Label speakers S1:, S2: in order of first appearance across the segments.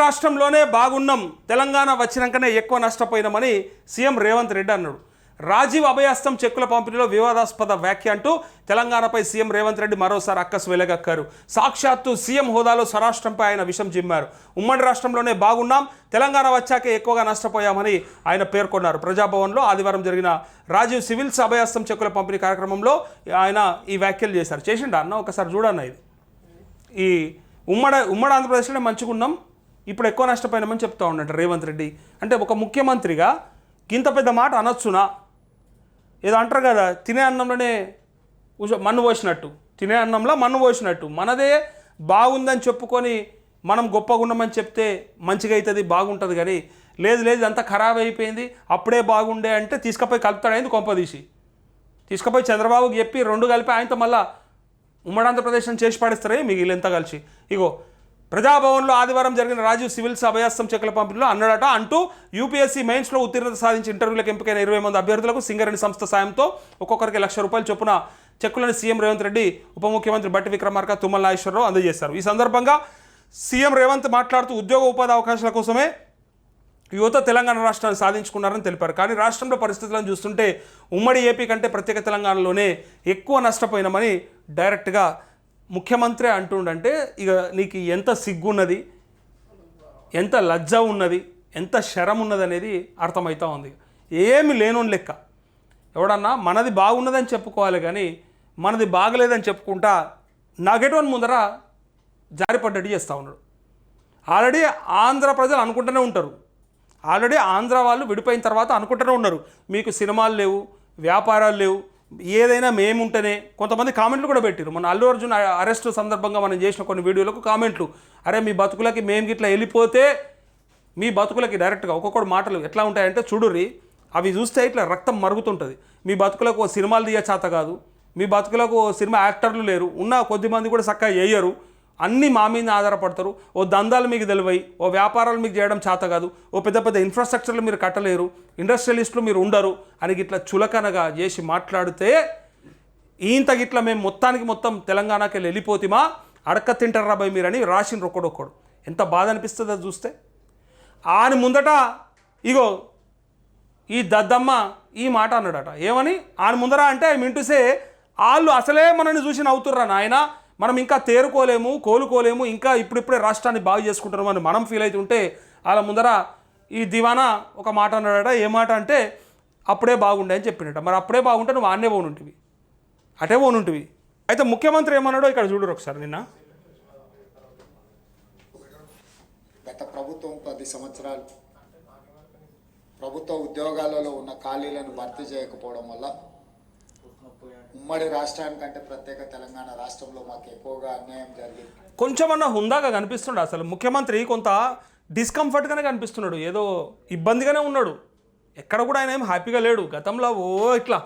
S1: రాష్ట్రంలోనే బాగున్నాం తెలంగాణ వచ్చినాకనే ఎక్కువ నష్టపోయినామని సీఎం రేవంత్ రెడ్డి అన్నాడు. రాజీవ్ అభయాస్తం చెక్కుల పంపిణీలో వివాదాస్పద వ్యాఖ్య అంటూ తెలంగాణపై సీఎం రేవంత్ రెడ్డి మరోసారి అక్కసు వెలగక్కారు. సాక్షాత్తు సీఎం హోదాలో స్వరాష్ట్రంపై ఆయన విషం జిమ్మారు. ఉమ్మడి రాష్ట్రంలోనే బాగున్నాం తెలంగాణ వచ్చాకే ఎక్కువగా నష్టపోయామని ఆయన పేర్కొన్నారు. ప్రజాభవన్లో ఆదివారం జరిగిన రాజీవ్ సివిల్స్ అభయాస్తం చెక్కుల పంపిణీ కార్యక్రమంలో ఆయన ఈ వ్యాఖ్యలు చేశారు. చేసిండ అన్న? ఒకసారి చూడన్న ఇది. ఈ ఉమ్మడి ఉమ్మడి ఆంధ్రప్రదేశ్లోనే మంచుకున్నాం ఇప్పుడు ఎక్కువ నష్టపోయినామని చెప్తా ఉన్నట్టు రేవంత్ రెడ్డి. అంటే ఒక ముఖ్యమంత్రిగా ఇంత పెద్ద మాట అనొచ్చునా? ఏదో అంటారు కదా తినే అన్నంలోనే మన్ను పోసినట్టు. తినే అన్నంలో మన్ను పోసినట్టు. మనదే బాగుందని చెప్పుకొని మనం గొప్పగా ఉన్నామని చెప్తే మంచిగా అవుతుంది బాగుంటుంది కానీ లేదు లేదు అంతా ఖరాబ్ అయిపోయింది అప్పుడే బాగుండే అంటే తీసుకుపోయి కలుపుతాడైంది కొంపదీసి తీసుకుపోయి చంద్రబాబుకి చెప్పి రెండు కలిపి ఆయనతో మళ్ళా ఉమ్మడి ఆంధ్రప్రదేశ్ని చేసి పడేస్తారే మీకు వీళ్ళంతా కలిసి? ఇగో ప్రజాభవన్లో ఆదివారం జరిగిన రాజీవ్ సివిల్స్ అభయాస్తం చెక్కుల పంపిణీలో అన్నాడట అంటూ యూపీఎస్సీ మెయిన్స్లో ఉత్తీర్ణత సాధించి ఇంటర్వ్యూలకు ఎంపికైన ఇరవై మంది అభ్యర్థులకు సింగరేణి సంస్థ సాయంతో ఒక్కొక్కరికి లక్ష రూపాయలు చొప్పున చెక్కులను సీఎం రేవంత్ రెడ్డి ఉప ముఖ్యమంత్రి బట్టి విక్రమార్క తుమ్మల నాగేశ్వరరావు అందజేశారు. ఈ సందర్భంగా సీఎం రేవంత్ మాట్లాడుతూ ఉద్యోగ ఉపాధి అవకాశాల కోసమే యువత తెలంగాణ రాష్ట్రాన్ని సాధించుకున్నారని తెలిపారు. కానీ రాష్ట్రంలో పరిస్థితులను చూస్తుంటే ఉమ్మడి ఏపీ కంటే ప్రత్యేక తెలంగాణలోనే ఎక్కువ నష్టపోయినామని డైరెక్ట్గా ముఖ్యమంత్రి అంటుండంటే ఇక నీకు ఎంత సిగ్గున్నది ఎంత లజ్జ ఉన్నది ఎంత శరం ఉన్నది అనేది అర్థమవుతా ఉంది. ఏమి లేనోని లెక్క. ఎవడన్నా మనది బాగున్నదని చెప్పుకోవాలి కానీ మనది బాగలేదని చెప్పుకుంటా నగెటోని ముందర జారిపడ్డట్టు చేస్తూ ఉన్నాడు. ఆల్రెడీ ఆంధ్ర ప్రజలు అనుకుంటూనే ఉంటారు. ఆల్రెడీ ఆంధ్ర వాళ్ళు విడిపోయిన తర్వాత అనుకుంటూనే ఉన్నారు. మీకు సినిమాలు లేవు వ్యాపారాలు లేవు ఏదైనా మేముంటేనే కొంతమంది కామెంట్లు కూడా పెట్టారు మన అల్లు అర్జున్ అరెస్ట్ సందర్భంగా మనం చేసిన కొన్ని వీడియోలకు కామెంట్లు. అరే మీ బతుకులకి మేము గిట్లా వెళ్ళిపోతే మీ బతుకులకి డైరెక్ట్గా ఒక్కొక్కటి మాటలు ఎట్లా ఉంటాయంటే చూడుర్రి అవి చూస్తే ఇట్లా రక్తం మరుగుతుంటుంది. మీ బతుకులకు ఓ సినిమాలు తీయ చేత కాదు. మీ బతుకులకు ఓ సినిమా యాక్టర్లు లేరు. ఉన్న కొద్ది మంది కూడా చక్కగా వేయరు అన్నీ మా మీద ఆధారపడతారు. ఓ దందాలు మీకు తెలివై ఓ వ్యాపారాలు మీకు చేయడం చేత కాదు. ఓ పెద్ద పెద్ద ఇన్ఫ్రాస్ట్రక్చర్లు మీరు కట్టలేరు. ఇండస్ట్రియలిస్టులు మీరు ఉండరు అని ఇట్లా చులకనగా చేసి మాట్లాడితే ఇంత గిట్ల మేము మొత్తానికి మొత్తం తెలంగాణకి వెళ్ళి వెళ్ళిపోతిమా? అడక్క తింటారా బాయ్ మీరని రాసిన ఒక్కడొక్కడు. ఎంత బాధ అనిపిస్తుందో చూస్తే. ఆని ముందట ఇగో ఈ దద్దమ్మ ఈ మాట అన్నాడట. ఏమని? ఆయన ముందర అంటే మింటుసే వాళ్ళు అసలే మనల్ని చూసి నవ్వుతుర్రా నాయనా. మనం ఇంకా తేరుకోలేము కోలుకోలేము ఇంకా ఇప్పుడిప్పుడే రాష్ట్రాన్ని బాగు చేసుకుంటున్నాం అని మనం ఫీల్ అవుతుంటే వాళ్ళ ముందర ఈ దివానా ఒక మాట అన్నాడట ఏ మాట అంటే అప్పుడే బాగుండే అని చెప్పినట. మరి అప్పుడే బాగుంటే నువ్వు ఆన్నే పోనుంటివి అటే పోనుంటివి అయితే ముఖ్యమంత్రి ఏమన్నాడో ఇక్కడ చూడరు ఒకసారి నిన్న.
S2: గత ప్రభుత్వం పది సంవత్సరాలు ప్రభుత్వ ఉద్యోగాలలో ఉన్న ఖాళీలను భర్తీ చేయకపోవడం వల్ల ఉమ్మడి రాష్ట్రానికంటే ప్రత్యేక తెలంగాణ రాష్ట్రంలో మాకు ఎక్కువగా అన్యాయం జరిగింది.
S1: కొంచెమన్నా హుందాగా కనిపిస్తున్నాడు అసలు. ముఖ్యమంత్రి కొంత డిస్కంఫర్ట్గానే కనిపిస్తున్నాడు. ఏదో ఇబ్బందిగానే ఉన్నాడు. ఎక్కడ కూడా ఆయన ఏం హ్యాపీగా లేడు. గతంలో ఓ ఇట్లా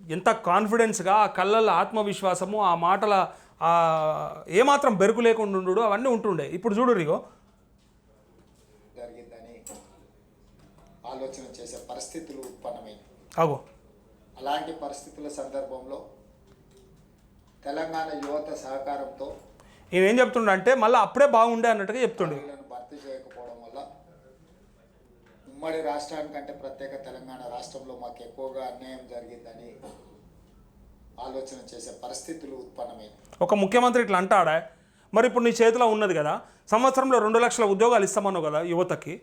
S1: ఎంత కాన్ఫిడెన్స్గా ఆ కళ్ళల్లో ఆత్మవిశ్వాసము ఆ మాటల ఆ ఏమాత్రం బెరుకు లేకుండా ఉండు అవన్నీ ఉంటుండే. ఇప్పుడు చూడు రిగో.
S2: జరిగిందని ఆలోచన చేసే పరిస్థితులు ఉత్పన్నమైనవి
S1: అగో
S2: అలాంటి పరిస్థితుల సందర్భంలో తెలంగాణ యువత సహకారంతో
S1: ఏం చెప్తుండే అంటే మళ్ళీ అప్పుడే బాగుండే అన్నట్టుగా చెప్తుండే.
S2: భర్తీ చేయకపోవడం వల్ల ఉమ్మడి రాష్ట్రానికంటే ప్రత్యేక తెలంగాణ రాష్ట్రంలో మాకు ఎక్కువగా అన్యాయం జరిగిందని ఆలోచన చేసే పరిస్థితులు ఉత్పన్నమైనవి
S1: ఒక ముఖ్యమంత్రి ఇట్లా అంటాడా? మరి ఇప్పుడు నీ చేతిలో ఉన్నది కదా సంవత్సరంలో రెండు లక్షల ఉద్యోగాలు ఇస్తామన్నావు కదా యువతకి.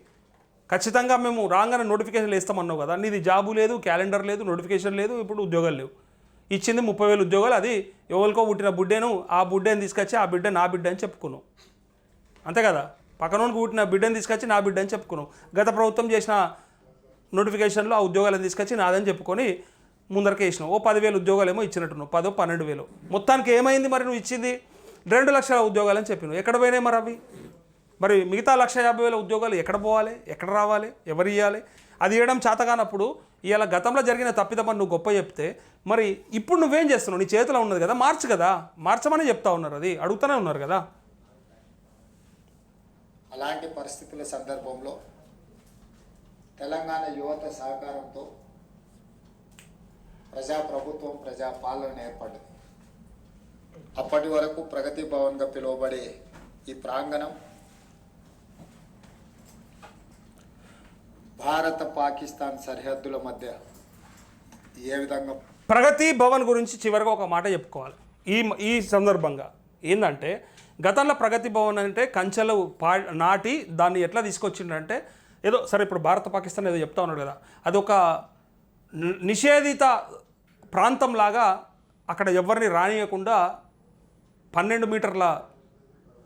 S1: ఖచ్చితంగా మేము రాగానే నోటిఫికేషన్లు ఇస్తామన్నావు కదా. నీది జాబు లేదు క్యాలెండర్ లేదు నోటిఫికేషన్ లేదు ఇప్పుడు ఉద్యోగాలు లేవు. ఇచ్చింది ముప్పై వేలు ఉద్యోగాలు అది ఎవరికో పుట్టిన బుడ్డేను ఆ బుడ్డేని తీసుకొచ్చి ఆ బిడ్డ నా బిడ్డ అని చెప్పుకున్నావు. అంతే కదా? పక్కనోనికి పుట్టిన బిడ్డని తీసుకొచ్చి నా బిడ్డ అని చెప్పుకున్నావు. గత ప్రభుత్వం చేసిన నోటిఫికేషన్లో ఆ ఉద్యోగాలను తీసుకొచ్చి నాదని చెప్పుకొని ముందరకే ఇచ్చినావు ఓ పదివేలు ఉద్యోగాలు ఏమో ఇచ్చినట్టున్నావు. పదో పన్నెండు వేలు. మొత్తానికి ఏమైంది మరి నువ్వు ఇచ్చింది? రెండు లక్షల ఉద్యోగాలని చెప్పినావు. ఎక్కడ పోయినాయి మరి అవి? మరి మిగతా లక్ష యాభై వేల ఉద్యోగాలు ఎక్కడ పోవాలి? ఎక్కడ రావాలి? ఎవరు ఇవ్వాలి అది ఇవ్వడం చేతగానప్పుడు ఇవాళ గతంలో జరిగిన తప్పిదమని నువ్వు గొప్ప చెప్తే మరి ఇప్పుడు నువ్వేం చేస్తున్నావు? నీ చేతిలో ఉన్నది కదా మార్చు కదా. మార్చమని చెప్తా ఉన్నారు అది. అడుగుతూనే ఉన్నారు కదా.
S2: అలాంటి పరిస్థితుల సందర్భంలో తెలంగాణ యువత సహకారంతో ప్రజాప్రభుత్వం ప్రజాపాలన ఏర్పడింది. అప్పటి వరకు ప్రగతి భవన్గా పిలువబడే ఈ ప్రాంగణం భారత పాకిస్తాన్ సరిహద్దుల మధ్య ఏ విధంగా
S1: ప్రగతి భవన్ గురించి చివరిగా ఒక మాట చెప్పుకోవాలి. ఈ ఈ సందర్భంగా ఏంటంటే గతంలో ప్రగతి భవన్ అంటే కంచెలు పా నాటి దాన్ని ఎట్లా తీసుకొచ్చిండంటే ఏదో సరే ఇప్పుడు భారత పాకిస్తాన్ ఏదో చెప్తా ఉన్నాడు కదా అది ఒక నిషేధిత ప్రాంతంలాగా అక్కడ ఎవరిని రానియకుండా పన్నెండు మీటర్ల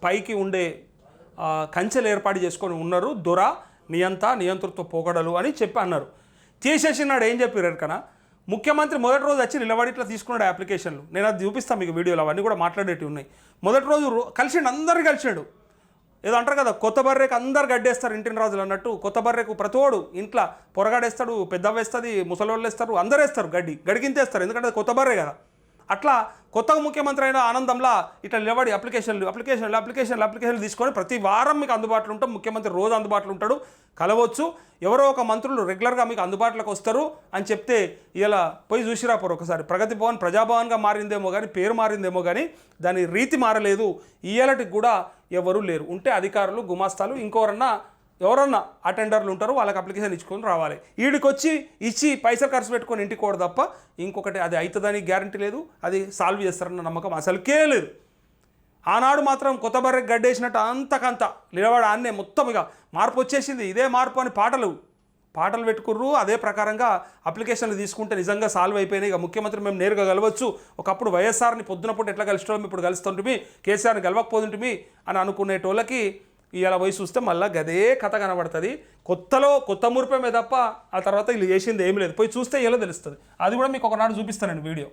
S1: పైకి ఉండే కంచెలు ఏర్పాటు చేసుకొని ఉన్నారు. దొర నియంత నియంతృత్వ పోగడలు అని చెప్పి అన్నారు. చేసేసినాడు ఏం చెప్పారు ఎరకనా? ముఖ్యమంత్రి మొదటి రోజు వచ్చి నిలబడి ఇట్లా తీసుకున్నాడు అప్లికేషన్లు నేను అది చూపిస్తాను మీకు వీడియోలు అవన్నీ కూడా మాట్లాడేటివి ఉన్నాయి. మొదటి రోజు కలిసిండు అందరు కలిసాడు. ఏదో అంటారు కదా కొత్త బర్రెకు అందరు గడ్డేస్తారు ఇంటిని రాజులు అన్నట్టు. కొత్త బర్రెకు ప్రతివాడు ఇంట్లో పొరగాడేస్తాడు పెద్ద వేస్తుంది ముసలోళ్ళు వేస్తారు అందరు వేస్తారు గడ్డి. గడికింతేస్తారు ఎందుకంటే అది కొత్త బర్రె కదా. అట్లా కొత్తగా ముఖ్యమంత్రి అయిన ఆనందంలా ఇట్లా నిలబడి అప్లికేషన్లు అప్లికేషన్లు అప్లికేషన్లు అప్లికేషన్లు తీసుకొని ప్రతి వారం మీకు అందుబాటులో ఉంటాం ముఖ్యమంత్రి రోజు అందుబాటులో ఉంటాడు. కలవచ్చు. ఎవరో ఒక మంత్రులు రెగ్యులర్గా మీకు అందుబాటులోకి వస్తారు అని చెప్తే ఇలా పోయి చూసిరా పోరు ఒకసారి. ప్రగతి భవన్ ప్రజాభవన్గా మారిందేమో కానీ పేరు మారిందేమో కానీ దాని రీతి మారలేదు. ఇయ్యాలటికి కూడా ఎవరూ లేరు. ఉంటే అధికారులు గుమాస్తాలు ఇంకోరన్నా ఎవరన్నా అటెండర్లు ఉంటారు వాళ్ళకి అప్లికేషన్ ఇచ్చుకొని రావాలి. వీడికొచ్చి ఇచ్చి పైసలు ఖర్చు పెట్టుకొని ఇంటికి కూడా తప్ప ఇంకొకటి అది అవుతుందని గ్యారంటీ లేదు అది సాల్వ్ చేస్తారన్న నమ్మకం అసలుకే లేదు. ఆనాడు మాత్రం కొత్త బర్రె గడ్డేసినట్టు అంతకంత నిలబడి ఆన్నే మొత్తం ఇక మార్పు వచ్చేసింది. ఇదే మార్పు అని పాటలు పాటలు పెట్టుకుర్రు. అదే ప్రకారంగా అప్లికేషన్లు తీసుకుంటే నిజంగా సాల్వ్ అయిపోయినాయి. ఇక ముఖ్యమంత్రి మేము నేరుగా కలవచ్చు. ఒకప్పుడు వైఎస్ఆర్ని పొద్దునప్పుడు ఎట్లా కలిసేటోళ్ళం ఇప్పుడు కలుస్తుంటిమి కేసీఆర్ని గెలవకపోతుంటిమి అని అనుకునేటోళ్ళకి ఇలా పోయి చూస్తే మళ్ళీ గదే కథ కనబడుతుంది. కొత్తలో కొత్త మురిపమే తప్ప ఆ తర్వాత వీళ్ళు చేసింది ఏమీ లేదు. పోయి చూస్తే ఇలా తెలుస్తుంది. అది కూడా మీకు ఒకనాడు చూపిస్తానండి వీడియో.